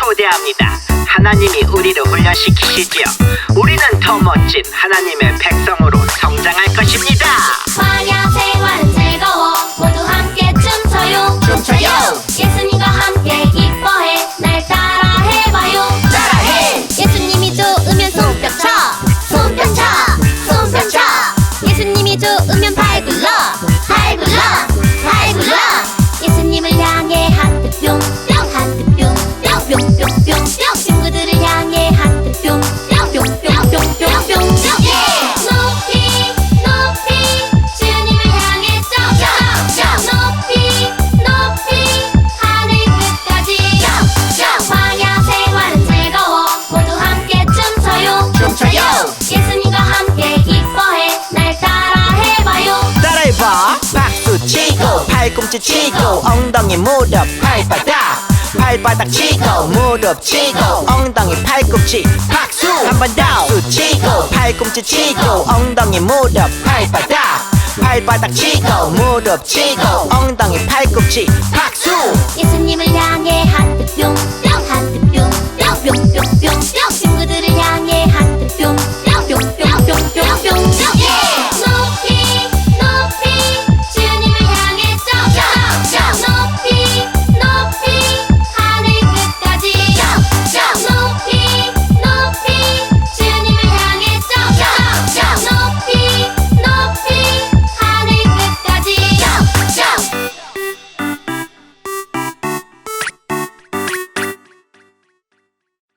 초대합니다. 하나님이 우리를 훈련시키시지요. 우리는 더 멋진 하나님의 백성으로 성장 팔꿈치 치고 엉덩이 무릎 발바닥. 발바닥 치고 무릎 치고 엉덩이 팔꿈치 박수. 한 번 더. 치고 팔꿈치 치고 엉덩이 무릎 발바닥. 발바닥 치고 무릎 치고 엉덩이 팔꿈치 박수. 예수님을 향해 하트 뿅